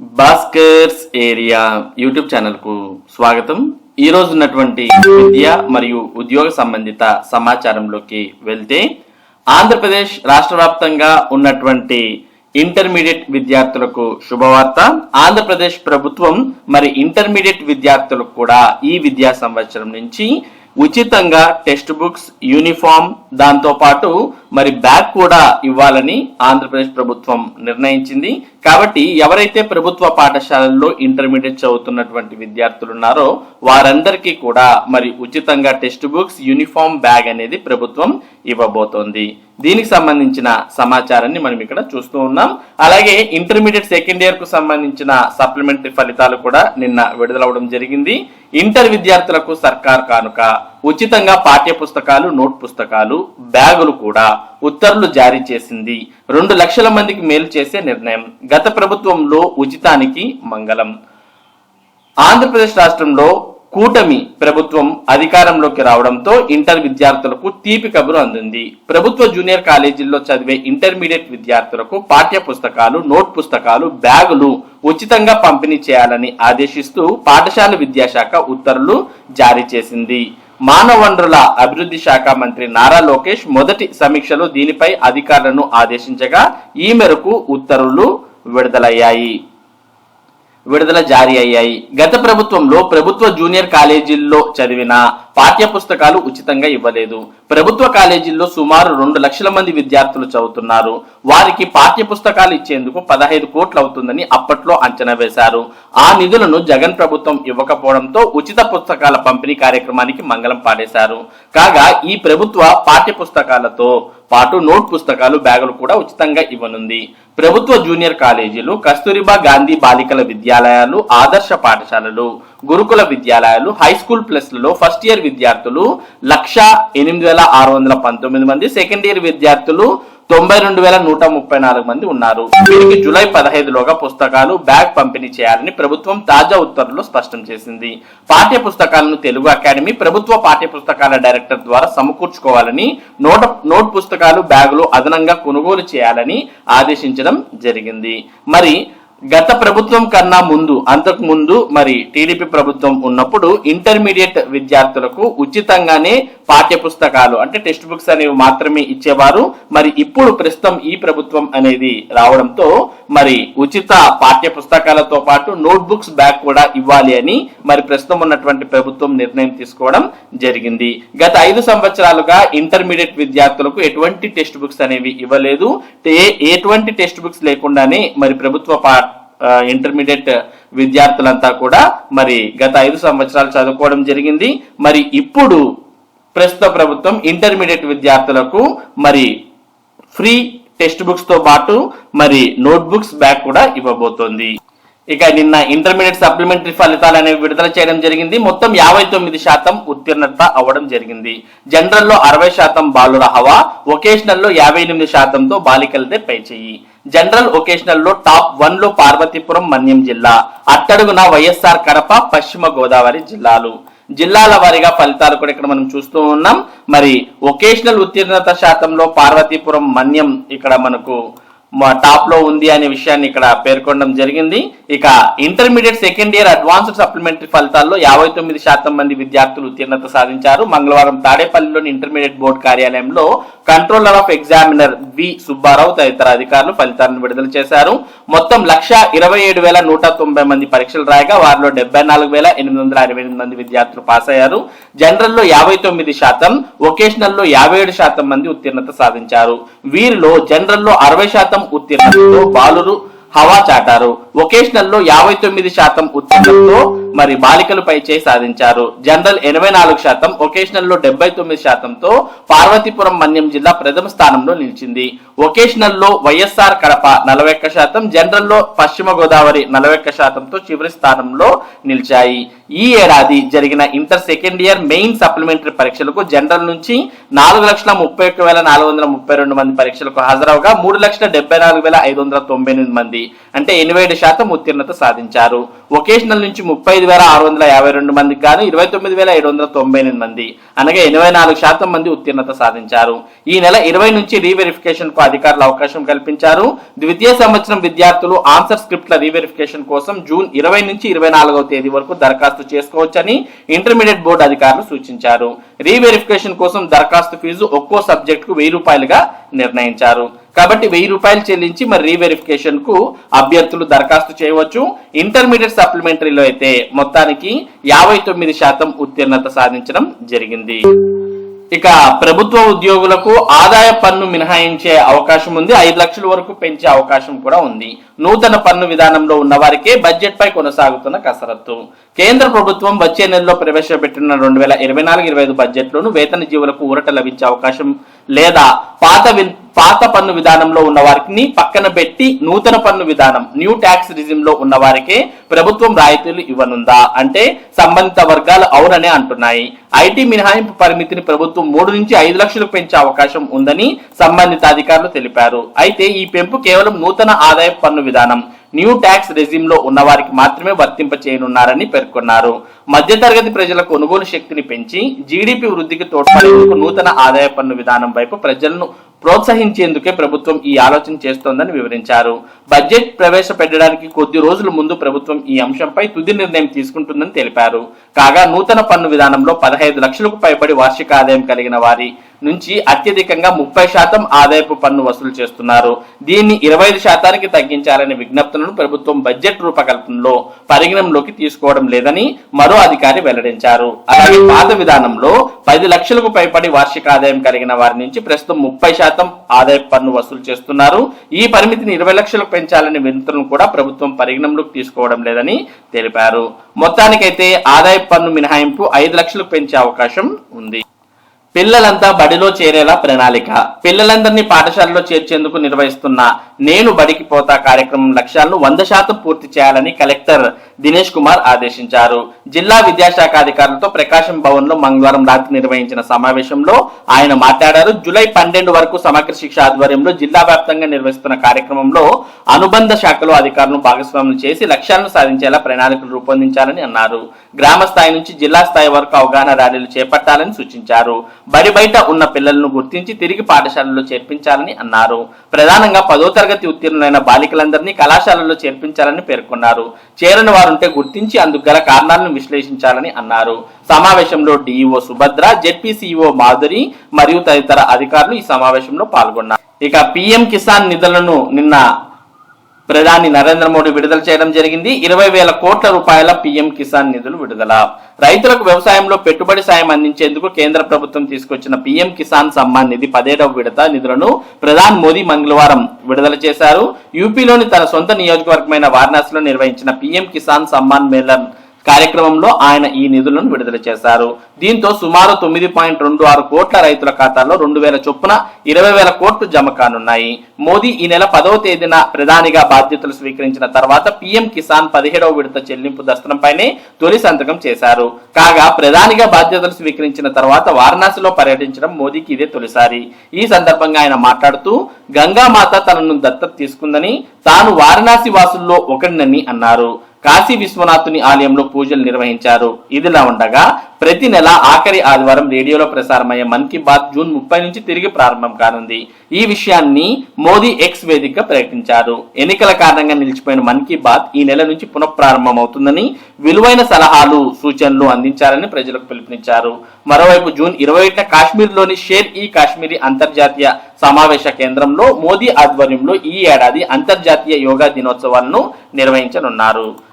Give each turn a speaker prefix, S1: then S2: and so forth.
S1: Bhaskar's area YouTube ఛానల్కు స్వాగతం. ఈ రోజు ఉన్నటువంటి విద్య మరియు ఉద్యోగ సంబంధిత సమాచారంలోకి వెళ్తే ఆంధ్రప్రదేశ్ రాష్ట్ర వ్యాప్తంగా ఉన్నటువంటి ఇంటర్మీడియట్ విద్యార్థులకు శుభవార్త. ఆంధ్రప్రదేశ్ ప్రభుత్వం మరి ఇంటర్మీడియట్ విద్యార్థులకు కూడా ఈ విద్యా సంవత్సరం నుంచి ఉచితంగా టెక్స్ట్ బుక్స్ యూనిఫామ్ దాంతో పాటు మరి బ్యాగ్ కూడా ఇవ్వాలని ఆంధ్రప్రదేశ్ ప్రభుత్వం నిర్ణయించింది. కాబట్టి ఎవరైతే ప్రభుత్వ పాఠశాలల్లో ఇంటర్మీడియట్ చదువుతున్నటువంటి విద్యార్థులు ఉన్నారో వారందరికీ కూడా మరి ఉచితంగా టెక్స్ట్ బుక్స్ యూనిఫామ్ బ్యాగ్ అనేది ప్రభుత్వం ఇవ్వబోతోంది. దీనికి సంబంధించిన సమాచారాన్ని మనం ఇక్కడ చూస్తూ ఉన్నాం. అలాగే ఇంటర్మీడియట్ సెకండ్ ఇయర్కు సంబంధించిన సప్లిమెంటరీ ఫలితాలు కూడా నిన్న విడుదలవడం జరిగింది. ఇంటర్ విద్యార్థులకు సర్కార్ కానుక ఉచితంగా పాఠ్య పుస్తకాలు నోట్ పుస్తకాలు బ్యాగులు కూడా ఉత్తర్వులు జారీ చేసింది. రెండు లక్షల మందికి మేలు చేసే నిర్ణయం. గత ప్రభుత్వంలో ఉచితానికి మంగళం. ఆంధ్రప్రదేశ్ రాష్ట్రంలో కూటమి ప్రభుత్వం అధికారంలోకి రావడంతో ఇంటర్ విద్యార్థులకు తీపి కబురు అందింది. ప్రభుత్వ జూనియర్ కాలేజీల్లో చదివే ఇంటర్మీడియట్ విద్యార్థులకు పాఠ్య పుస్తకాలు నోట్ పుస్తకాలు బ్యాగులు ఉచితంగా పంపిణీ చేయాలని ఆదేశిస్తూ పాఠశాల విద్యాశాఖ ఉత్తర్వులు జారీ చేసింది. మానవ వనరుల అభివృద్ధి శాఖ మంత్రి నారా లోకేష్ మొదటి సమీక్షలో దీనిపై అధికారులను ఆదేశించగా ఈ మేరకు ఉత్తర్వులు విడుదలయ్యాయి. విడుదల జారీ అయ్యాయి. గత ప్రభుత్వంలో ప్రభుత్వ జూనియర్ కాలేజీల్లో చదివిన పాఠ్య పుస్తకాలు ఉచితంగా ఇవ్వలేదు. ప్రభుత్వ కాలేజీల్లో సుమారు రెండు లక్షల మంది విద్యార్థులు చదువుతున్నారు. వారికి పాఠ్య పుస్తకాలు ఇచ్చేందుకు పదహైదు కోట్లు అవుతుందని అప్పట్లో అంచనా వేశారు. ఆ నిధులను జగన్ ప్రభుత్వం ఇవ్వకపోవడంతో ఉచిత పుస్తకాల పంపిణీ కార్యక్రమానికి మంగళం పాడేశారు కాగా ఈ ప్రభుత్వ పాఠ్య పుస్తకాలతో పాటు నోట్ పుస్తకాలు బ్యాగులు కూడా ఉచితంగా ఇవ్వనుంది. ప్రభుత్వ జూనియర్ కాలేజీలు కస్తూరిబా గాంధీ బాలికల విద్యాలయాలు ఆదర్శ పాఠశాలలు గురుకుల విద్యాలయాలు హై స్కూల్ ప్లస్లలో ఫస్ట్ ఇయర్ విద్యార్థులు లక్ష ఎనిమిది వేల ఆరు వందల పంతొమ్మిది మంది. సెకండ్ ఇయర్ విద్యార్థులు తొంభై రెండు వేల నూట ముప్పై నాలుగు మంది ఉన్నారు. వీరికి జూలై పదహైదులోగా పుస్తకాలు బ్యాగ్ పంపిణీ చేయాలని ప్రభుత్వం తాజా ఉత్తర్వులు స్పష్టం చేసింది. పాఠ్య పుస్తకాలను తెలుగు అకాడమీ ప్రభుత్వ పాఠ్య పుస్తకాల డైరెక్టర్ ద్వారా సమకూర్చుకోవాలని నోట్ నోట్ పుస్తకాలు బ్యాగులు అదనంగా కొనుగోలు చేయాలని ఆదేశించడం జరిగింది. మరి గత ప్రభుత్వం కన్నా ముందు అంతకు ముందు మరి టీడీపీ ప్రభుత్వం ఉన్నప్పుడు ఇంటర్మీడియట్ విద్యార్థులకు ఉచితంగానే పాఠ్య పుస్తకాలు అంటే టెక్స్ట్ బుక్స్ అనేవి మాత్రమే ఇచ్చేవారు. మరి ఇప్పుడు ప్రస్తుతం ఈ ప్రభుత్వం అనేది రావడంతో మరి ఉచిత పాఠ్య పుస్తకాలతో పాటు నోట్ బుక్స్ బ్యాగ్ కూడా ఇవ్వాలి అని మరి ప్రస్తుతం ఉన్నటువంటి ప్రభుత్వం నిర్ణయం తీసుకోవడం జరిగింది. గత ఐదు సంవత్సరాలుగా ఇంటర్మీడియట్ విద్యార్థులకు ఎటువంటి టెక్స్ట్ బుక్స్ అనేవి ఇవ్వలేదు. ఎటువంటి టెక్స్ట్ బుక్స్ లేకుండానే మరి ప్రభుత్వ పా ఇంటర్మీడియట్ విద్యార్థులంతా కూడా మరి గత ఐదు సంవత్సరాలు చదువుకోవడం జరిగింది. మరి ఇప్పుడు ప్రస్తుత ప్రభుత్వం ఇంటర్మీడియట్ విద్యార్థులకు మరి ఫ్రీ టెక్స్ట్ బుక్స్తో పాటు మరి నోట్ బుక్స్ బ్యాగ్ కూడా ఇవ్వబోతోంది. ఇక నిన్న ఇంటర్మీడియట్ సప్లిమెంటరీ ఫలితాలు అనేవి విడుదల చేయడం జరిగింది. మొత్తం యాభై తొమ్మిది శాతం ఉత్తీర్ణత అవ్వడం జరిగింది. జనరల్లో అరవై శాతం బాలుర హవా వొకేషనల్లో యాభై ఎనిమిది శాతంతో బాలికలదే పై చెయ్యి. జనరల్ ఒకేషనల్లో టాప్ వన్లో పార్వతీపురం మన్యం జిల్లా. అట్టడుగున వైఎస్ఆర్ కడప పశ్చిమ గోదావరి జిల్లాలు. జిల్లాల వారీగా ఫలితాలు కూడా ఇక్కడ మనం చూస్తూ ఉన్నాం. మరి ఒకేషనల్ ఉత్తీర్ణత శాతంలో పార్వతీపురం మన్యం ఇక్కడ మనకు టాప్లో ఉంది అనే విషయాన్ని ఇక్కడ పేర్కొనడం జరిగింది. ఇక intermediate second year advanced supplementary ఫలితాల్లో యాభై తొమ్మిది శాతం మంది విద్యార్థులు ఉత్తీర్ణత సాధించారు. మంగళవారం తాడేపల్లిలోని ఇంటర్మీడియట్ బోర్డు కార్యాలయంలో controller of examiner V Subbarao తదితర అధికారులు ఫలితాలను విడుదల చేశారు. మొత్తం లక్ష ఇరవై ఏడు వేల నూట తొంభై మంది పరీక్షలు రాయగా వారిలో డెబ్బై నాలుగు వేల ఎనిమిది వందల అరవై ఎనిమిది మంది విద్యార్థులు పాస్ అయ్యారు. జనరల్లో యాభై తొమ్మిది శాతం వొకేషనల్లో యాభై ఏడు శాతం మంది ఉత్తీర్ణత సాధించారు. వీరిలో జనరల్లో అరవై శాతం ఉత్తీర్ణతతో బాలురు హవా చాటారు. వొకేషనల్లో యాభై తొమ్మిది శాతం ఉత్తీర్ణతతో మరి బాలికలు పై చేయి సాధించారు. జనరల్ ఎనభై నాలుగు శాతం వొకేషనల్లో డెబ్బై తొమ్మిది శాతంతో పార్వతీపురం మన్యం జిల్లా ప్రథమ స్థానంలో నిలిచింది. ఒకేషనల్లో వైఎస్ఆర్ కడప నలభై ఒక్క శాతం జనరల్లో పశ్చిమ గోదావరి నలభై ఒక్క శాతంతో చివరి స్థానంలో నిలిచాయి. ఈ ఏడాది జరిగిన inter second year main supplementary పరీక్షలకు జనరల్ నుంచి నాలుగు లక్షల ముప్పై ఒక్క వేల నాలుగు వందల ముప్పై రెండు మంది పరీక్షలకు హాజరవగా మూడు లక్షల డెబ్బై నాలుగు వేల ఐదు వందల తొంభై ఎనిమిది మంది. మంది అంటే ఎనభై ఏడు శాతం ఉత్తీర్ణత సాధించారు. వొకేషనల్ నుంచి ముప్పై ఐదు వేల ఆరు వందల యాభై రెండు మందికి గాను ఇరవై తొమ్మిది వేల ఏడు వందల తొంభై ఎనిమిది మంది అనగా ఎనభై నాలుగు శాతం మంది ఉత్తీర్ణత సాధించారు. ఈ నెల ఇరవై నుంచి రీవెరిఫికేషన్కు అధికారులు అవకాశం కల్పించారు. ద్వితీయ సంవత్సరం విద్యార్థులు ఆన్సర్ స్క్రిప్ట్ల రీవెరిఫికేషన్ కోసం జూన్ ఇరవై నుంచి ఇరవై నాలుగవ తేదీ వరకు దరఖాస్తు చేసుకోవచ్చని ఇంటర్మీడియట్ బోర్డు అధికారులు సూచించారు. రీవెరిఫికేషన్ కోసం దరఖాస్తు ఫీజు ఒక్కో సబ్జెక్టుకు వెయ్యి రూపాయలుగా నిర్ణయించారు. కాబట్టి వెయ్యి రూపాయలు చెల్లించి మరి రీవెరిఫికేషన్కు అభ్యర్థులు దరఖాస్తు చేయవచ్చు. ఇంటర్మీడియట్ సప్లిమెంటరీలో అయితే మొత్తానికి యాభై తొమ్మిది శాతం ఉత్తీర్ణత సాధించడం జరిగింది. ఇక ప్రభుత్వ ఉద్యోగులకు ఆదాయ పన్ను మినహాయించే అవకాశం ఉంది. ఐదు లక్షల వరకు పెంచే అవకాశం కూడా ఉంది. నూతన పన్ను విధానంలో ఉన్న వారికే బడ్జెట్ పై కొనసాగుతున్న కసరత్తు. కేంద్ర ప్రభుత్వం వచ్చే నెలలో ప్రవేశపెట్టిన రెండు వేల ఇరవై నాలుగు ఇరవై ఐదు బడ్జెట్లోను వేతన జీవులకు ఊరట లభించే అవకాశం లేదా పాత పాత పన్ను విధానంలో ఉన్న వారికి పక్కన పెట్టి నూతన పన్ను విధానం న్యూ ట్యాక్స్ రిజిమ్లో ఉన్న వారికే ప్రభుత్వం రాయితీలు ఇవ్వనుందా? అంటే సంబంధిత వర్గాలు అవుననే అంటున్నాయి. ఐటీ మినహాయింపు పరిమితిని ప్రభుత్వం మూడు నుంచి ఐదు లక్షలకు పెంచే అవకాశం ఉందని సంబంధిత అధికారులు తెలిపారు. అయితే ఈ పెంపు కేవలం నూతన ఆదాయ పన్ను విధానం న్యూ ట్యాక్స్ రెజిమ్లో ఉన్న వారికి మాత్రమే వర్తింప చేయనున్నారని పేర్కొన్నారు. మధ్యతరగతి ప్రజల కొనుగోలు శక్తిని పెంచి జీడిపి వృద్ధికి తోడ్పడేందుకు నూతన ఆదాయ పన్ను విధానం వైపు ప్రజలను ప్రోత్సహించేందుకే ప్రభుత్వం ఈ ఆలోచన చేస్తోందని వివరించారు. బడ్జెట్ ప్రవేశపెట్టడానికి కొద్ది రోజుల ముందు ప్రభుత్వం ఈ అంశంపై తుది నిర్ణయం తీసుకుంటుందని తెలిపారు. కాగా నూతన పన్ను విధానంలో పదహైదు లక్షలకు పైబడి వార్షిక ఆదాయం కలిగిన వారి నుంచి అత్యధికంగా ముప్పై శాతం ఆదాయపు పన్ను వసూలు చేస్తున్నారు. దీన్ని ఇరవై ఐదు శాతానికి తగ్గించాలనే విజ్ఞప్తులను ప్రభుత్వం బడ్జెట్ రూపకల్పనలో పరిగణంలోకి తీసుకోవడం లేదని మరో అధికారి వెల్లడించారు. అలాగే పాత విధానంలో పది లక్షలకు పైబడి వార్షిక ఆదాయం కలిగిన వారి నుంచి ప్రస్తుతం ముప్పై శాతం ఆదాయ పన్ను వసూలు చేస్తున్నారు. ఈ పరిమితిని ఇరవై లక్షలకు పెంచాలనే వినతులను కూడా ప్రభుత్వం పరిగణనలోకి తీసుకోవడం లేదని తెలిపారు. మొత్తానికైతే ఆదాయ పన్ను మినహాయింపు ఐదు లక్షలకు పెంచే అవకాశం ఉంది. పిల్లలంతా బడిలో చేరేలా ప్రణాళిక. పిల్లలందరినీ పాఠశాలలో చేర్చేందుకు నిర్వహిస్తున్న నేను బడికి పోతా కార్యక్రమం లక్ష్యాలను వంద శాతం పూర్తి చేయాలని కలెక్టర్ దినేష్ కుమార్ ఆదేశించారు. జిల్లా విద్యాశాఖ అధికారులతో ప్రకాశం భవన్లో మంగళవారం రాత్రి నిర్వహించిన సమావేశంలో ఆయన మాట్లాడారు. జూలై పన్నెండు వరకు సమగ్ర శిక్ష ఆధ్వర్యంలో జిల్లా వ్యాప్తంగా నిర్వహిస్తున్న కార్యక్రమంలో అనుబంధ శాఖలో అధికారులను భాగస్వాములు చేసి లక్ష్యాలను సాధించేలా ప్రణాళికలు రూపొందించాలని అన్నారు. గ్రామ స్థాయి నుంచి జిల్లా స్థాయి వరకు అవగాహన ర్యాలీలు చేపట్టాలని సూచించారు. బడి బయట ఉన్న పిల్లలను గుర్తించి తిరిగి పాఠశాలలో చేర్పించాలని అన్నారు. ప్రధానంగా పదో తరగతి ఉత్తీర్ణులైన బాలికలందరినీ కళాశాలలో చేర్పించాలని పేర్కొన్నారు. చేరని వారుంటే గుర్తించి అందుకు గల కారణాలను విశ్లేషించాలని అన్నారు. సమావేశంలో డిఈఓ సుభద్ర జెడ్పీసీఈఓ మాధురి మరియు తదితర అధికారులు ఈ సమావేశంలో పాల్గొన్నారు. ఇక పిఎం కిసాన్ నిధులను నిన్న ప్రధాని నరేంద్ర మోడీ విడుదల చేయడం జరిగింది. ఇరవై వేల కోట్ల రూపాయల పీఎం కిసాన్ నిధులు విడుదల. రైతులకు వ్యవసాయంలో పెట్టుబడి సాయం అందించేందుకు కేంద్ర ప్రభుత్వం తీసుకొచ్చిన పీఎం కిసాన్ సమ్మాన్ నిధి పదేడవ విడత నిధులను ప్రధాని మోదీ మంగళవారం విడుదల చేశారు. యూపీలోని తన సొంత నియోజకవర్గమైన వారణాసిలో నిర్వహించిన పీఎం కిసాన్ సమ్మాన్ మేళన్ కార్యక్రమంలో ఆయన ఈ నిధులను విడుదల చేశారు. దీంతో సుమారు తొమ్మిది పాయింట్ రెండు ఆరు కోట్ల రైతుల ఖాతాల్లో రెండు వేల చొప్పున ఇరవై వేల కోట్లు జమ కానున్నాయి. మోదీ ఈ నెల పదవ తేదీన ప్రధానిగా బాధ్యతలు స్వీకరించిన తర్వాత పీఎం కిసాన్ పదిహేడవ విడత చెల్లింపు దస్త్రంపైనే తొలి సంతకం చేశారు. కాగా ప్రధానిగా బాధ్యతలు స్వీకరించిన తర్వాత వారణాసిలో పర్యటించడం మోదీకి ఇదే తొలిసారి. ఈ సందర్భంగా ఆయన మాట్లాడుతూ గంగామాత తనను దత్తత తీసుకుందని తాను వారణాసి వాసుల్లో ఒకడినని అన్నారు. కాశీ విశ్వనాథుని ఆలయంలో పూజలు నిర్వహించారు. ఇదిలా ఉండగా ప్రతి నెల ఆఖరి ఆదివారం రేడియోలో ప్రసారమయ్యే మన్ కీ బాత్ జూన్ ముప్పై నుంచి తిరిగి ప్రారంభం కానుంది. ఈ విషయాన్ని మోదీ ఎక్స్ వేదికగా ప్రకటించారు. ఎన్నికల కారణంగా నిలిచిపోయిన మన్ కీ బాత్ ఈ నెల నుంచి పునఃప్రారంభం అవుతుందని విలువైన సలహాలు సూచనలు అందించాలని ప్రజలకు పిలుపునిచ్చారు. మరోవైపు జూన్ ఇరవై ఒకటిన కాశ్మీర్లోని షేర్ ఈ కాశ్మీరీ అంతర్జాతీయ సమావేశ కేంద్రంలో మోదీ ఆధ్వర్యంలో ఈ ఏడాది అంతర్జాతీయ యోగా దినోత్సవాలను నిర్వహించనున్నారు.